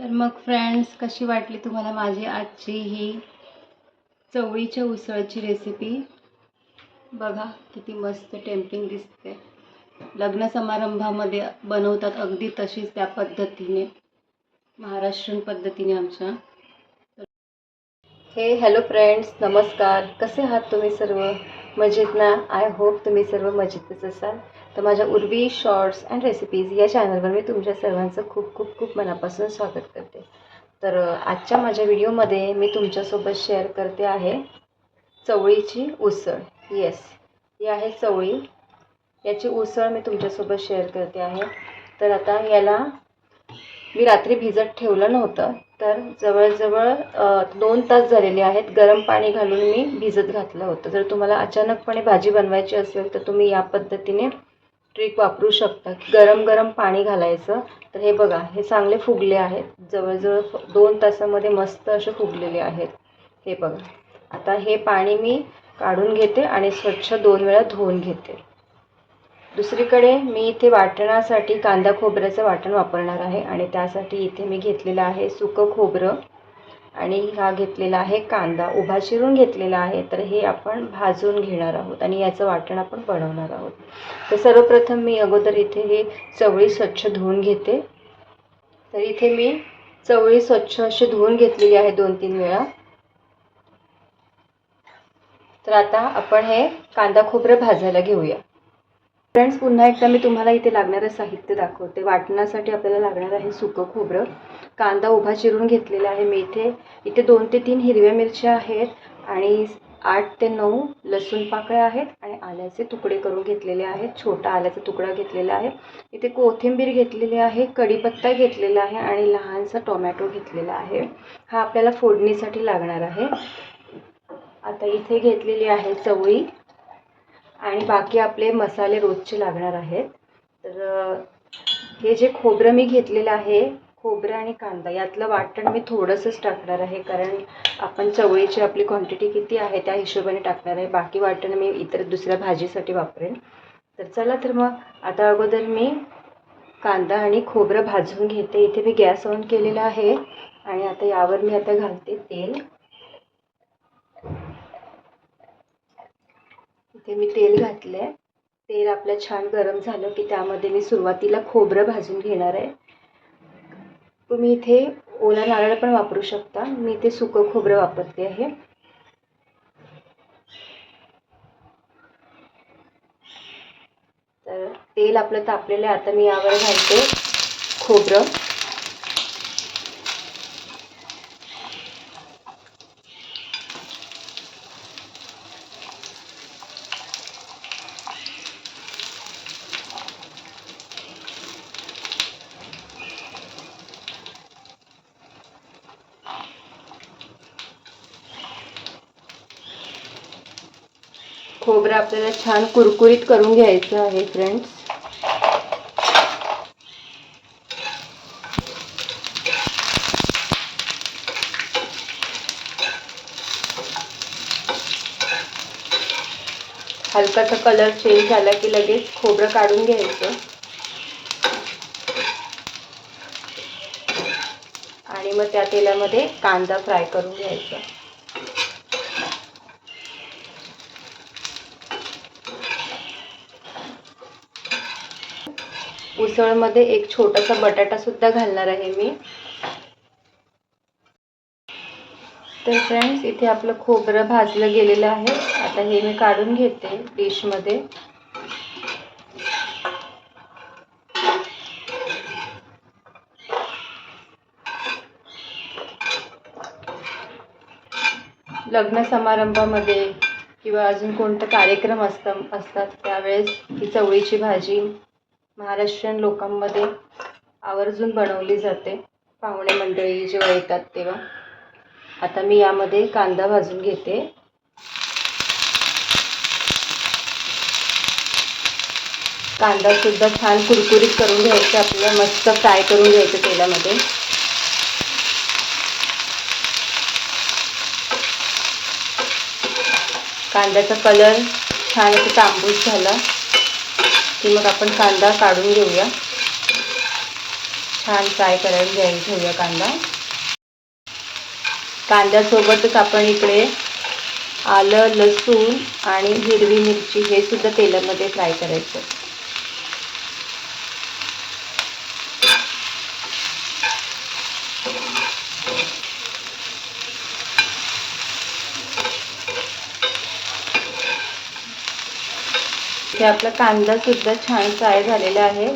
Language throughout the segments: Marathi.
तर मग फ्रेंड्स कशी वाटली तुम्हाला माझी आजची ही चवळीच्या उसळची रेसिपी बघा किती मस्त टेम्पिंग दिसते. लग्न समारंभामध्ये बनवतात अगदी तशीच त्या पद्धतीने महाराष्ट्रीयन पद्धतीने आमच्या. हे हॅलो फ्रेंड्स नमस्कार. कसे आहात तुम्ही सर्व? मजेत ना? आय होप तुम्ही सर्व मजेतच असाल. तर माझ्या उर्वी शॉर्ट्स अँड रेसिपीज या चॅनलवर मी तुमच्या सर्वांचं खूप खूप खूप मनापासून स्वागत करते. तर आजच्या माझ्या व्हिडिओमध्ये मी तुमच्यासोबत शेअर करते आहे चवळीची उसळ. येस ही आहे चवळी. याची उसळ मी तुमच्यासोबत शेअर करते आहे. तर आता याला मी रात्री भिजत ठेवलं नव्हतं तर जवळजवळ दोन तास झालेले आहेत. गरम पाणी घालून मी भिजत घातलं होतं. जर तुम्हाला अचानकपणे भाजी बनवायची असेल तर तुम्ही या पद्धतीने ट्रिक वापरू शकता. गरम गरम पाणी घालायचं. तर हे बघा हे चांगले फुगले आहेत. जवळजवळ दोन तासामध्ये मस्त असे फुगलेले आहेत. हे बघा. आता हे पाणी मी काढून घेते आणि स्वच्छ दोन वेळा धुवून घेते. दुसरीकडे मी इथे वाटणासाठी कांदा खोबऱ्याचं वाटण वापरणार आहे आणि त्यासाठी इथे मी घेतलेलं आहे सुकं खोबरं. आणि हा घेतलेला आहे कांदा. उभा चिरून घेतलेला आहे. तर हे आपण भाजून घेणार आहोत आणि याचं वाटण आपण बनवणार आहोत. तर सर्वप्रथम मी अगोदर इथे हे चवळी स्वच्छ धुवून घेते. तर इथे मी चवळी स्वच्छ अशी धुवून घेतलेली आहे दोन तीन वेळा. तर आता आपण हे कांदा खोबरं भाजायला घेऊया. फ्रेंड्स पुन्हा एकदा मी तुम्हाला इथे लागणारं साहित्य दाखवते. वाटण्यासाठी आपल्याला लागणार आहे सुकं खोबरं. कांदा उभा चिरून घेतलेला आहे मी इथे. इथे दोन ते तीन हिरव्या मिरच्या आहेत आणि आठ ते नऊ लसूण पाकळ्या आहेत आणि आल्याचे तुकडे करून घेतलेले आहेत. छोटा आल्याचा तुकडा घेतलेला आहे. इथे कोथिंबीर घेतलेली आहे कढीपत्ता घेतलेला आहे आणि लहानसा टोमॅटो घेतलेला आहे. हा आपल्याला फोडणीसाठी लागणार आहे. आता इथे घेतलेली आहे चवळी. आणि बाकी आपले मसाले रोजचे लागणार आहेत. तर हे जे खोबरं मी घेतलेलं आहे खोबरं आणि कांदा यातलं वाटण मी थोडंसंच टाकणार आहे कारण आपण चवळीची आपली क्वांटिटी किती आहे त्या हिशोबाने टाकणार आहे. बाकी वाटण मी इतर दुसऱ्या भाजीसाठी वापरेन. तर चला तर मग आता अगोदर मी कांदा आणि खोबरं भाजून घेते. इथे मी गॅस ऑन केलेला आहे आणि आता यावर मी आता घालते तेल. इथे मी तेल घातलं आहे तेल आपलं छान गरम झालं की त्यामध्ये मी सुरुवातीला खोबरं भाजून घेणार आहे. तुम्ही इथे ओला नारळ पण वापरू शकता. मी इथे सुकं खोबरं वापरते आहे. तर तेल आपलं तापलेलं आहे. आता मी यावर घालते खोबरं. खोबरं आपल्याला छान कुरकुरीत करून घ्यायचं आहे फ्रेंड्स हलकासा कलर चेंज झाला की लगेच खोबरं काढून घ्यायचं. आणि मग त्या तेलामध्ये कांदा फ्राय करून घ्यायचा. उसळमध्ये एक छोटासा बटाटा सुद्धा घालणार आहे मी. तर फ्रेंड्स इथे आपलं खोबरं भाजलं गेलेलं आहे. आता हे मी काढून घेते डिशमध्ये. लग्न समारंभामध्ये किंवा अजून कोणतं कार्यक्रम असतं असतात त्यावेळेस ही चवळीची भाजी महाराष्ट्रीयन लोकांमध्ये आवर्जून बनवली जाते. पाहुणे मंडळी जेव्हा येतात तेव्हा. आता मी यामध्ये कांदा भाजून घेते. कांदा सुद्धा छान कुरकुरीत करून घ्यायचा. आपल्याला मस्त फ्राय करून घ्यायचं तेलामध्ये. कांद्याचा कलर छान असं तांबूस झाला. की मग आपण कांदा काढून घेऊया. छान फ्राय करायला घ्यायला ठेवूया कांदा. कांद्यासोबतच आपण इकडे आलं लसूण आणि हिरवी मिरची हे सुद्धा तेलामध्ये फ्राय करायचं. इथे आपला कांदा सुद्धा छान फ्राय झालेला आहे.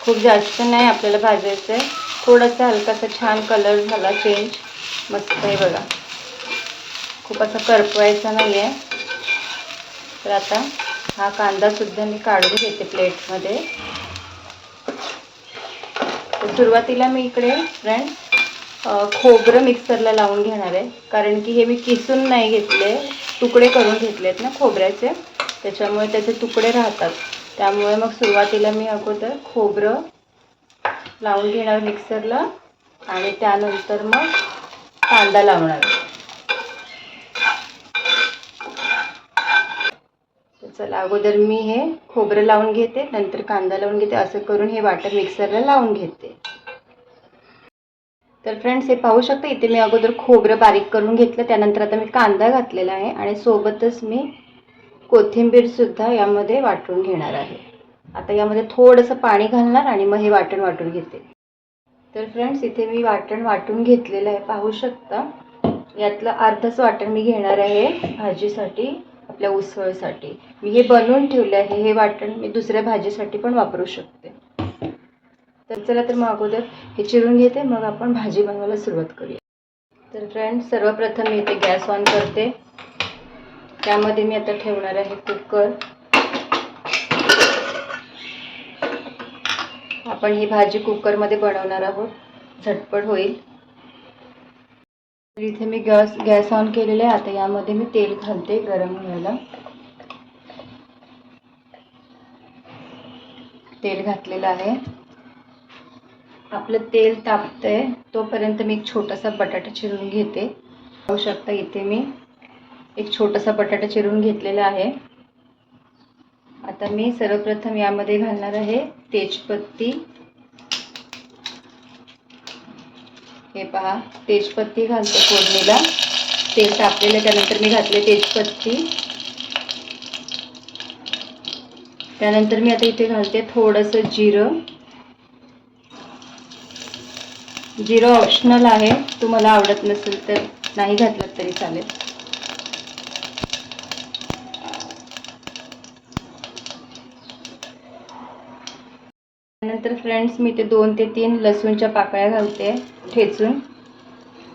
खूप जास्त नाही आपल्याला भाजायचं आहे थोडासा हलकासा छान कलर झाला चेंज मस्त आहे बघा. खूप असा करपवायचा नाही आहे तर आता हा कांदासुद्धा मी काढून घेते प्लेटमध्ये. तर सुरुवातीला मी इकडे फ्रेंड खोबरं मिक्सरला लावून घेणार आहे. कारण की हे मी किसून नाही घेतले. तुकडे करून घेतलेत ना खोबऱ्याचे. त्याच्यामुळे त्याचे तुकडे राहतात. त्यामुळे मग सुरुवातीला मी अगोदर खोबरं लावून घेणार मिक्सरला आणि त्यानंतर मग कांदा लावणार. चला अगोदर मी हे खोबरं लावून घेते नंतर कांदा लावून घेते असं करून हे वाटण मिक्सरला लावून घेते. तर फ्रेंड्स हे पाहू शकता इथे मी अगोदर खोबरं बारीक करून घेतलं. त्यानंतर आता मी कांदा घातलेला आहे आणि सोबतच मी कोथिंबीरसुद्धा यामध्ये वाटून घेणार आहे. आता यामध्ये थोडंसं पाणी घालणार आणि मग हे वाटण वाटून घेते. तर फ्रेंड्स इथे मी वाटण वाटून घेतलेलं आहे. पाहू शकता यातलं अर्धच वाटण मी घेणार आहे भाजीसाठी आपल्या उसळसाठी. मी हे बनवून ठेवले आहे. हे वाटण मी दुसऱ्या भाजीसाठी पण वापरू शकते. तर चला तर मग अगोदर हे चिरून घेते मग आपण भाजी बनवायला सुरुवात करूया. तर फ्रेंड्स सर्वप्रथम मी इथे गॅस ऑन करते. त्यामध्ये मी आता ठेवणार आहे कुकर. आपण ही भाजी कुकरमध्ये बनवणार आहोत. झटपट होईल. तर इथे मी गॅस गॅस ऑन केलेला आहे. आता यामध्ये मी तेल घालते गरम व्हायला. तेल घातलेलं आहे. आपलं तेल तापतंय तोपर्यंत मी एक छोटासा बटाटा चिरून घेते. पाहू शकता इथे मी एक छोटासा बटाटा चिरून घेतलेला आहे. आता मी सर्वप्रथम यामध्ये घालणार आहे तेजपत्ती. हे पहा तेजपत्ती घालते फोडणीला. तेल तापलेलं त्यानंतर मी घातले तेजपत्ती. त्यानंतर मी आता इथे घालते थोडंसं जिरं. जिरं ऑप्शनल आहे. तुम्हाला आवडत नसेल तर नाही घातलं तरी चालेल. त्यानंतर फ्रेंड्स मी ते दोन ते तीन लसूणच्या पाकळ्या घालते ठेचून.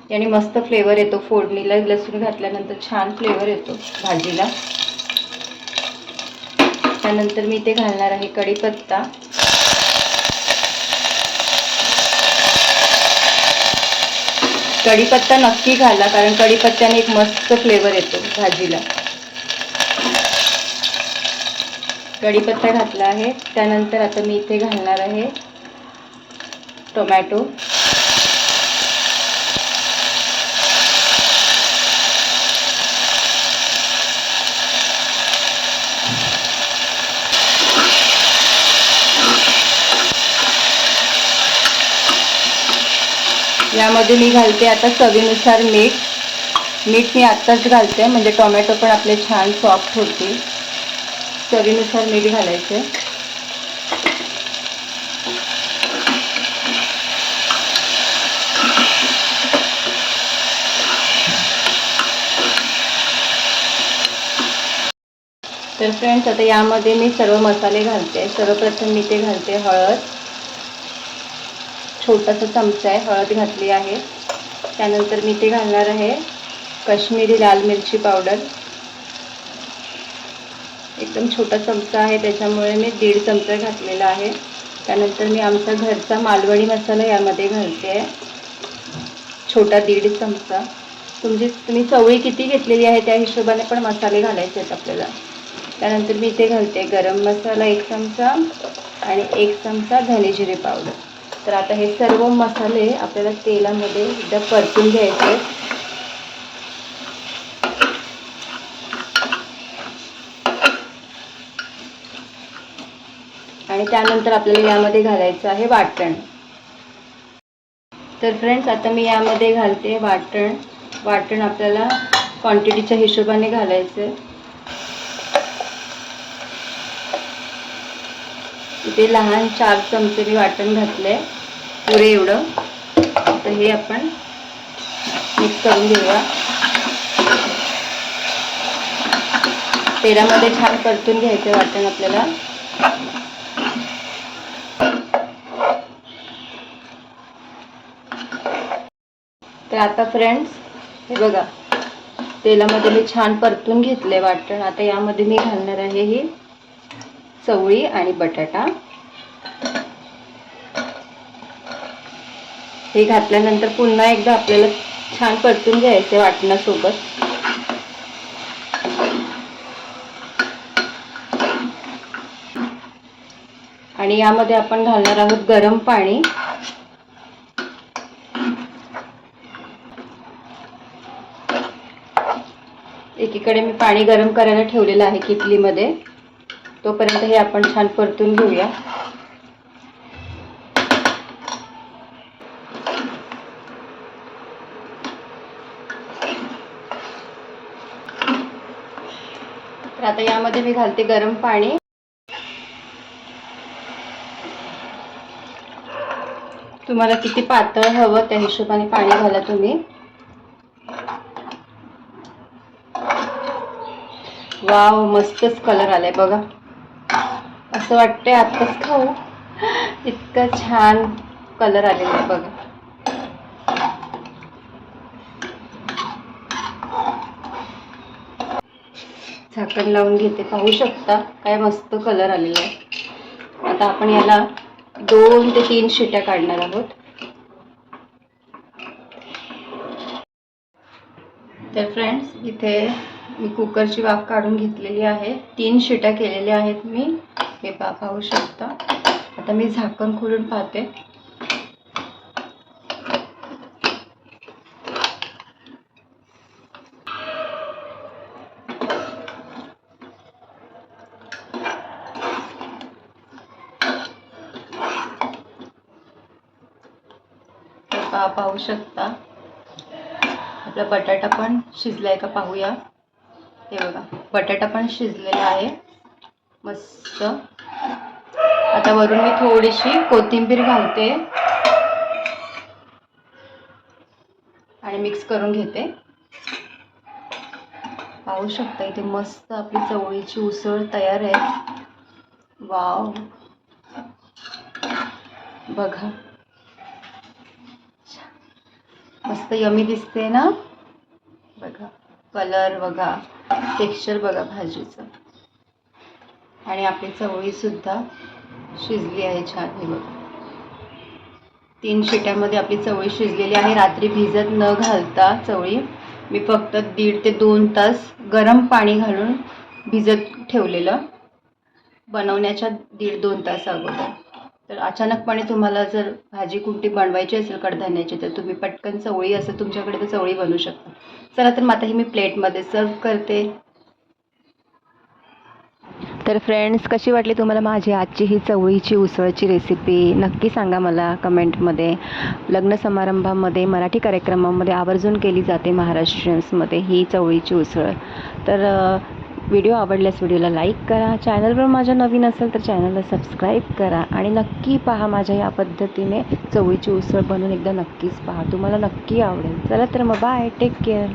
याने मस्त फ्लेवर येतो फोडणीला. लसूण घातल्यानंतर छान फ्लेवर येतो भाजीला. त्यानंतर मी ते घालणार आहे कढीपत्ता. कढीपत्ता नक्की घाला कारण कढीपत्त्याने एक मस्त फ्लेवर येतो भाजीला. कढीपत्ता घातला आहे. त्यानंतर आता मी इथे घालणार आहे टोमॅटो. यामध्ये मी घालते आता चवीनुसार मीठ. मीठ मी आत्ताच घालते म्हणजे टोमॅटो पण आपले छान सॉफ्ट होतील. चवीनुसार मीठ घालायचे. तर फ्रेंड्स आता यामध्ये मी सर्व मसाले घालते. सर्वप्रथम मी ते घालते हळद. छोटासा चमचा आहे हळद घातली आहे. त्यानंतर मी ते घालणार आहे काश्मीरी लाल मिरची पावडर. एकदम छोटा चमचा आहे त्याच्यामुळे मी दीड चमचा घातलेला आहे. त्यानंतर मी आमचा घरचा मालवणी मसाला यामध्ये घालते. आहे छोटा दीड चमचा. तुमची तुम्ही चवळी किती घेतलेली आहे त्या हिशोबाने पण मसाले घालायचे आहेत आपल्याला. त्यानंतर मी इथे घालते गरम मसाला एक चमचा आणि एक चमचा धने जिरे पावडर. तर आता हे सर्व मसाले आपल्याला तेलामध्ये एकदा परतून घ्यायचे. आणि त्यानंतर आपल्याला यामध्ये घालायचं आहे वाटण. तर फ्रेंड्स आता मी यामध्ये घालते वाटण. वाटण आपल्याला क्वांटिटीच्या हिशोबाने घालायचं आहे. इथे लहान चार चमचे मी वाटण घातले पुरे एवढं. तर हे आपण मिक्स करून घेऊया. तेलामध्ये छान परतून घ्यायचं वाटण आपल्याला. तर आता फ्रेंड्स हे बघा. तेलामध्ये मी छान परतून घेतले वाटण. आता यामध्ये मी घालणार आहे ही चवळी आणि बटाटा. हे घातल्यानंतर पुन्हा एकदा आपल्याला छान परतून घ्यायचे वाटणासोबत आणि यामध्ये आपण घालणार आहोत गरम पाणी. एकीकडे मी पाणी गरम करायला ठेवलेलं आहे किटलीमध्ये. तोपर्यंत हे आपण छान परतून घेऊया. तर आता यामध्ये मी घालते गरम पाणी. तुम्हाला किती पातळ हवं त्या हिशोबाने पाणी घाला तुम्ही. वाव मस्तच कलर आलाय बघा. असं वाटतंय आत्ताच खाऊ. इतकं छान कलर आलेला आहे बघा. झाकण लावून घेते. पाहू शकता काय मस्त कलर आलेला आहे. आता आपण याला दोन ते तीन शिट्या काढणार आहोत. तर फ्रेंड्स इथे मी कुकरची वाफ काढून घेतलेली आहे. तीन शिट्या केलेल्या आहेत मी. हे पा पाहू शकता. आता मी झाकण खोलून पाहते हे पाहू शकता. आपला बटाटा पण शिजलाय का पाहूया. हे बघा बटाटा पण शिजलेला आहे. मस्त. आता वरून मी थोडीशी कोथिंबीर घालते. आणि मिक्स करून घेते. पाहू शकता इथे मस्त आपली चवळीची उसळ तयार आहे. वाव. बघा. मस्त यमी दिसते ना? बघा कलर बघा टेक्स्चर बघा भाजीचं. आणि आपली चवळीसुद्धा शिजली आहे छान हे बघा. तीन शिट्यामध्ये आपली चवळी शिजलेली आहे. रात्री भिजत न घालता चवळी मी फक्त दीड ते दोन तास गरम पाणी घालून भिजत ठेवलेलं बनवण्याच्या दीड दोन तास अगोदर. तर अचानकपणे तुम्हाला जर भाजी कुंटी बनवायची असेल कडधान्याची तर तुम्ही पटकन चवळी असं तुमच्याकडे तर चवळी बनवू शकता. चला तर मग आता ही मी प्लेटमध्ये सर्व करते. तर फ्रेंड्स कशी वाटली तुम्हाला माझी आजची ही चवळीची उसळची रेसिपी नक्की सांगा मला कमेंटमध्ये. लग्न समारंभामध्ये मराठी कार्यक्रमामध्ये आवर्जून केली जाते महाराष्ट्रीयन्समध्ये ही चवळीची उसळ. तर व्हिडिओ आवडल्यास व्हिडिओला लाईक करा. चॅनलवर माझ्या नवीन असेल तर चॅनलला सबस्क्राईब करा आणि नक्की पहा माझ्या या पद्धतीने चवळीची उसळ बनवून एकदा नक्कीच पहा. तुम्हाला नक्की आवडेल. चला तर मग बाय. Take care.